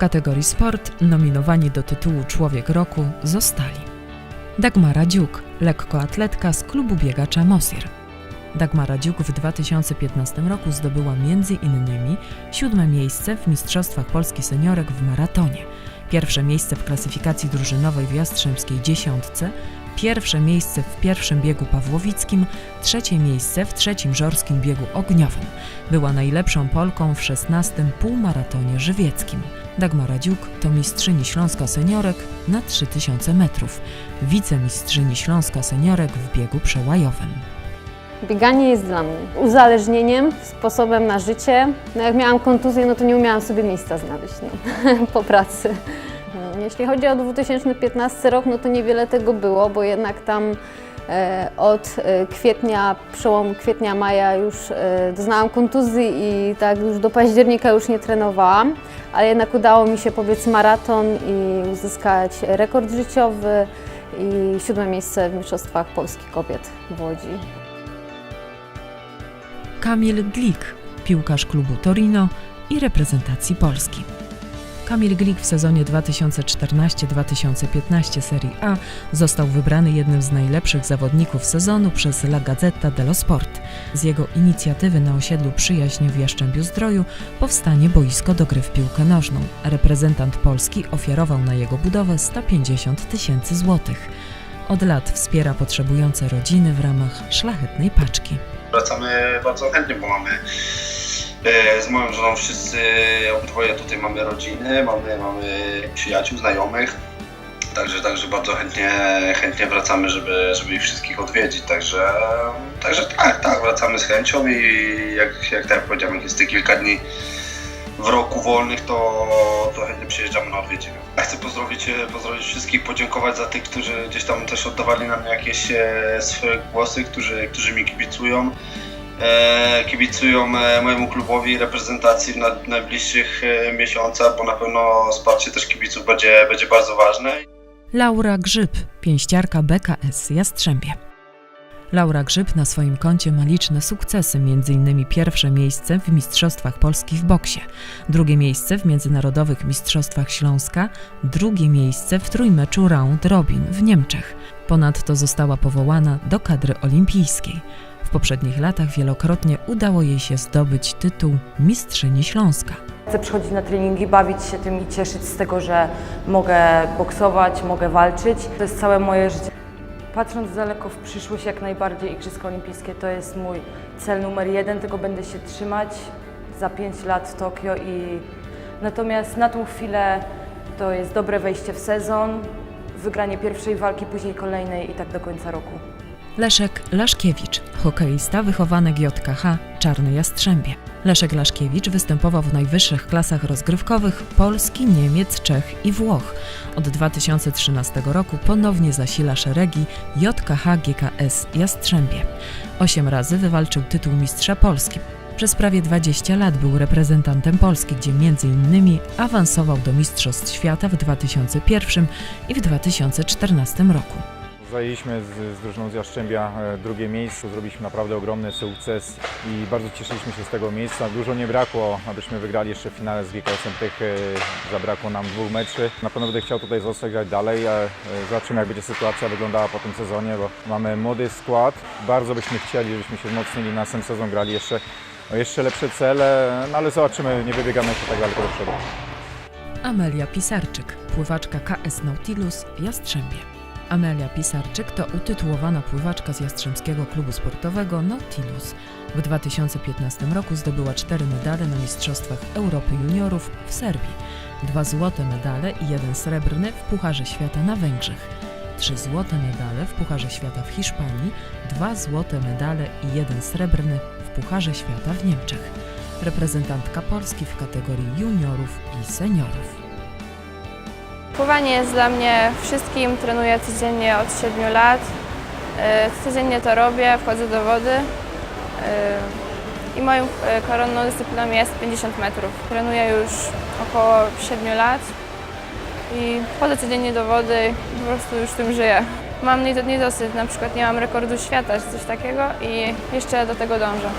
kategorii sport nominowani do tytułu Człowiek Roku zostali Dagmara Dziuk, lekkoatletka z klubu biegacza Mosir. Dagmara Dziuk w 2015 roku zdobyła m.in. siódme miejsce w Mistrzostwach Polski Seniorek w maratonie, pierwsze miejsce w klasyfikacji drużynowej w Jastrzębskiej Dziesiątce, pierwsze miejsce w pierwszym biegu pawłowickim, trzecie miejsce w trzecim żorskim biegu ogniowym. Była najlepszą Polką w 16 półmaratonie żywieckim. Dagmara Dziuk to mistrzyni Śląska Seniorek na 3000 metrów, wicemistrzyni Śląska Seniorek w biegu przełajowym. Bieganie jest dla mnie uzależnieniem, sposobem na życie. No jak miałam kontuzję, no to nie umiałam sobie miejsca znaleźć no, po pracy. Mm, Jeśli chodzi o 2015 rok, no to niewiele tego było, bo jednak tam od e, kwietnia, przełom kwietnia, maja już e, doznałam kontuzji i tak już do października już nie trenowałam, ale jednak udało mi się pobiec maraton i uzyskać rekord życiowy i siódme miejsce w Mistrzostwach Polski Kobiet w Łodzi. Kamil Glik, piłkarz klubu Torino i reprezentacji Polski. Kamil Glik w sezonie 2014-2015 Serie A został wybrany jednym z najlepszych zawodników sezonu przez La Gazzetta dello Sport. Z jego inicjatywy na osiedlu Przyjaźń w Jaszczębiu Zdroju powstanie boisko do gry w piłkę nożną. Reprezentant Polski ofiarował na jego budowę 150 tysięcy złotych. Od lat wspiera potrzebujące rodziny w ramach szlachetnej paczki. Wracamy bardzo chętnie, bo mamy z moją żoną wszyscy, obydwoje tutaj mamy rodziny, mamy, mamy przyjaciół, znajomych. Także, także bardzo chętnie, chętnie wracamy, żeby, żeby ich wszystkich odwiedzić. Także, także tak, tak, wracamy z chęcią i jak, jak tak powiedziałem, jak jest te kilka dni w roku wolnych, to, to chętnie przyjeżdżamy na odwiedziny. Ja chcę pozdrowić, e, pozdrowić wszystkich, podziękować za tych, którzy gdzieś tam też oddawali na mnie jakieś e, swoje głosy, którzy, którzy mi kibicują. E, kibicują e, mojemu klubowi reprezentacji w na- najbliższych e, miesiącach, bo na pewno wsparcie też kibiców będzie, będzie bardzo ważne. Laura Grzyb, pięściarka BKS Jastrzębie. Laura Grzyb na swoim koncie ma liczne sukcesy, m.in. pierwsze miejsce w Mistrzostwach Polski w boksie, drugie miejsce w Międzynarodowych Mistrzostwach Śląska, drugie miejsce w trójmeczu Round Robin w Niemczech. Ponadto została powołana do kadry olimpijskiej. W poprzednich latach wielokrotnie udało jej się zdobyć tytuł Mistrzyni Śląska. Chcę przychodzić na treningi, bawić się tym i cieszyć z tego, że mogę boksować, mogę walczyć. To jest całe moje życie. Patrząc daleko w przyszłość, jak najbardziej Igrzyska Olimpijskie to jest mój cel numer jeden, tego będę się trzymać za 5 lat w Tokio i natomiast na tą chwilę to jest dobre wejście w sezon, wygranie pierwszej walki, później kolejnej i tak do końca roku. Leszek Laszkiewicz, hokeista wychowanek JKH Czarne Jastrzębie. Leszek Laszkiewicz występował w najwyższych klasach rozgrywkowych Polski, Niemiec, Czech i Włoch. Od 2013 roku ponownie zasila szeregi JKH GKS Jastrzębie. Osiem razy wywalczył tytuł mistrza Polski. Przez prawie 20 lat był reprezentantem Polski, gdzie m.in. awansował do Mistrzostw Świata w 2001 i w 2014 roku. Zajęliśmy z, z drużyną z Jaszczębia e, drugie miejsce, zrobiliśmy naprawdę ogromny sukces i bardzo cieszyliśmy się z tego miejsca. Dużo nie brakło, abyśmy wygrali jeszcze finale z GKS-em Tych, zabrakło nam dwóch meczy. Na pewno będę chciał tutaj zostać grać dalej, e, zobaczymy jak będzie sytuacja wyglądała po tym sezonie, bo mamy młody skład. Bardzo byśmy chcieli, żebyśmy się wzmocnili na ten sezon, grali jeszcze, jeszcze lepsze cele, no ale zobaczymy, nie wybiegamy jeszcze tak daleko do przodu. Amelia Pisarczyk, pływaczka KS Nautilus Jastrzębie. Amelia Pisarczyk to utytułowana pływaczka z Jastrzębskiego Klubu Sportowego Nautilus. W 2015 roku zdobyła cztery medale na Mistrzostwach Europy Juniorów w Serbii, dwa złote medale i jeden srebrny w Pucharze Świata na Węgrzech, trzy złote medale w Pucharze Świata w Hiszpanii, dwa złote medale i jeden srebrny w Pucharze Świata w Niemczech. Reprezentantka Polski w kategorii juniorów i seniorów. Pływanie jest dla mnie wszystkim. Trenuję codziennie od 7 lat. E, Codziennie to robię, wchodzę do wody. E, I moją e, koronną dyscypliną jest 50 metrów. Trenuję już około 7 lat i wchodzę codziennie do wody i po prostu już tym żyję. Mam niedo- niedosyt, na przykład nie mam rekordu świata czy coś takiego i jeszcze do tego dążę.